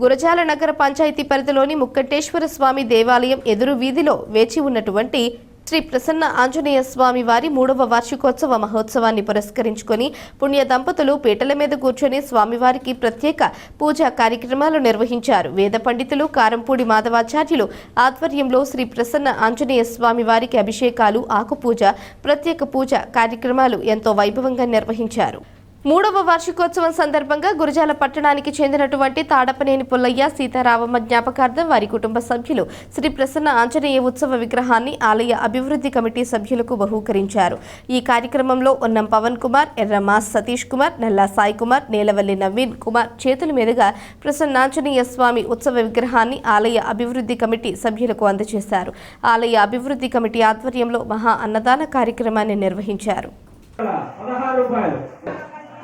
గురజాల నగర పంచాయతీ పరిధిలోని ముక్కటేశ్వర స్వామి దేవాలయం ఎదురు వీధిలో వేచి ఉన్నటువంటి శ్రీ ప్రసన్న ఆంజనేయ స్వామి వారి మూడవ వార్షికోత్సవ మహోత్సవాన్ని పురస్కరించుకొని పుణ్య దంపతులు పీటల మీద కూర్చొని స్వామివారికి ప్రత్యేక పూజా కార్యక్రమాలు నిర్వహించారు. వేద పండితులు కారంపూడి మాధవాచార్యులు ఆధ్వర్యంలో శ్రీ ప్రసన్న ఆంజనేయ స్వామి వారికి అభిషేకాలు ఆకుపూజ ప్రత్యేక పూజ కార్యక్రమాలు ఎంతో వైభవంగా నిర్వహించారు. మూడవ వార్షికోత్సవం సందర్భంగా గురజాల పట్టణానికి చెందినటువంటి తాడపనేని పుల్లయ్య సీతారామమ్మ జ్ఞాపకార్థం వారి కుటుంబ సభ్యులు శ్రీ ప్రసన్న ఆంజనేయ ఉత్సవ విగ్రహాన్ని ఆలయ అభివృద్ధి కమిటీ సభ్యులకు బహూకరించారు. ఈ కార్యక్రమంలో ఉన్నం పవన్ కుమార్ ఎర్రమాస్ సతీష్ కుమార్ నల్లా సాయి కుమార్ నేలవల్లి నవీన్ కుమార్ చేతుల మీదుగా ప్రసన్న ఆంజనేయ స్వామి ఉత్సవ విగ్రహాన్ని ఆలయ అభివృద్ధి కమిటీ సభ్యులకు అందజేశారు. ఆలయ అభివృద్ధి కమిటీ ఆధ్వర్యంలో మహా అన్నదాన కార్యక్రమాన్ని నిర్వహించారు.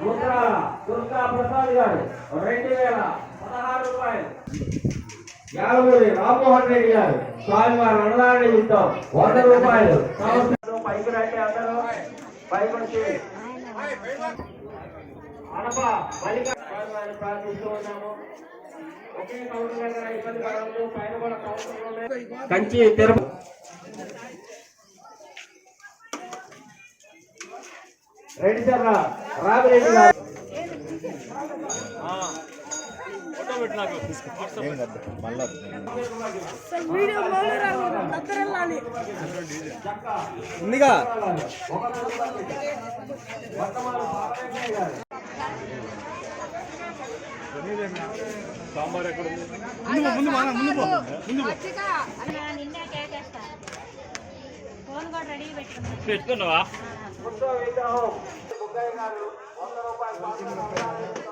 పదహారు రూపాయలు దుర్గా ప్రసాద్ గారు రెండు వేల పదహారు రూపాయలు. యాదగిరి రామ్మోహన్ రెడ్డి గారు స్వామివారి అన్నదాన వంద రూపాయలు. పైకి రండి అందరూ. పైకి వచ్చి. అనప మల్లిక స్వామివారిని ప్రార్థిస్తూ ఉన్నాము. ఒకే కౌంటర్ దగ్గర ఇబ్బంది రామిరెడ్డి గారు. ఉందిగా. నిన్నే కేకేస్తా ఫోన్ కూడా రెడీ పెట్టుకున్నా. పెట్టుకున్నావా? ఉత్సవ విగ్రహం బుగ్గయ్య గారు వంద రూపాయలు